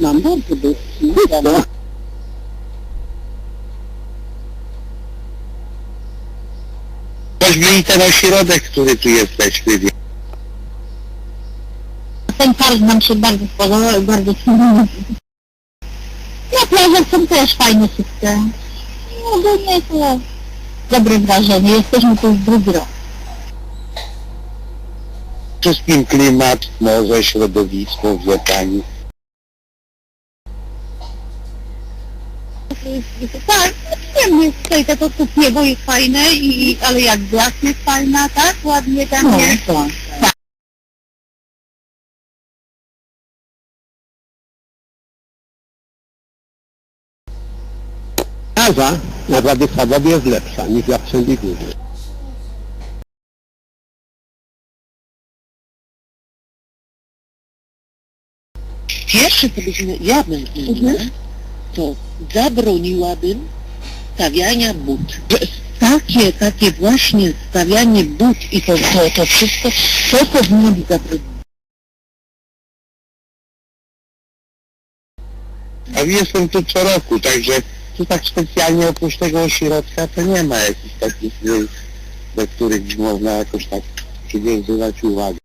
Mam bardzo. No. Choćby i ten ośrodek, który tu jesteśmy. wie- Ten park nam się bardzo podobał, bardzo fajny. Na plażach są też fajne wszystkie. No, Ogólnie to dobre wrażenie. Jesteśmy tu już drugi rok. Wszystkim klimat, morze, środowisko, wie pani. Tak, przyjemnie tutaj to, to, to niebo jest fajne, i, ale jak jest fajna, tak? Ładnie tam No, jest. tak. Plaża na Władysławowie jest lepsza niż w Jastrzębiej Górze. Pierwsze, co byśmy, ja bym zrobiła, to zabroniłabym stawiania but. Takie, takie właśnie stawianie but i to, to, to wszystko, to powinno być zabronione. A jestem tu co roku, także tu tak specjalnie oprócz tego ośrodka to nie ma jakichś takich miejsc, do których można jakoś tak przywiązywać uwagę.